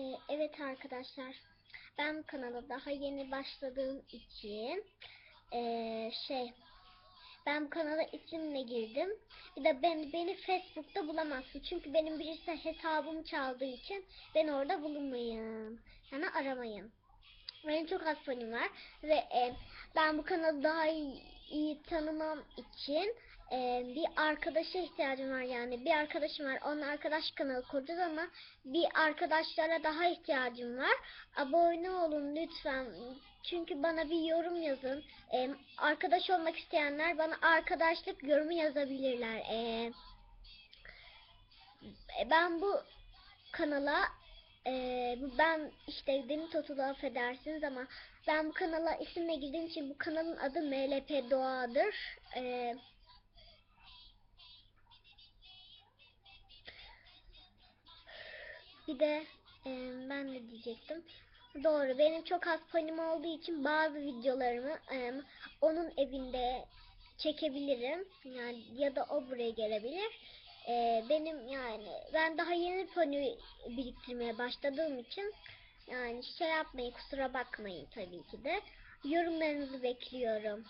Ee, evet arkadaşlar. Ben kanala daha yeni başladığım için ee, şey ben bu kanala isimle girdim. Bir de ben beni Facebook'ta bulamazsın. Çünkü benim birisi hesabımı çaldığı için ben orada bulunmayın. Yani aramayın. Benim çok az fanım var ve e, ben bu kanalı daha iyi, iyi tanımam için e, bir arkadaşa ihtiyacım var. Yani bir arkadaşım var onun arkadaş kanalı kuracağız ama bir arkadaşlara daha ihtiyacım var. Abone olun lütfen. Çünkü bana bir yorum yazın. E, arkadaş olmak isteyenler bana arkadaşlık yorumu yazabilirler. E, ben bu kanala ee, ben işte Demi Totulu affedersiniz ama ben bu kanala isimle girdiğim için bu kanalın adı MLP Doğa'dır. Ee, bir de e, ben de diyecektim. Doğru benim çok az panim olduğu için bazı videolarımı e, onun evinde çekebilirim. Yani ya da o buraya gelebilir. Ee, benim yani ben daha yeni pony biriktirmeye başladığım için yani şey yapmayın kusura bakmayın tabii ki de yorumlarınızı bekliyorum.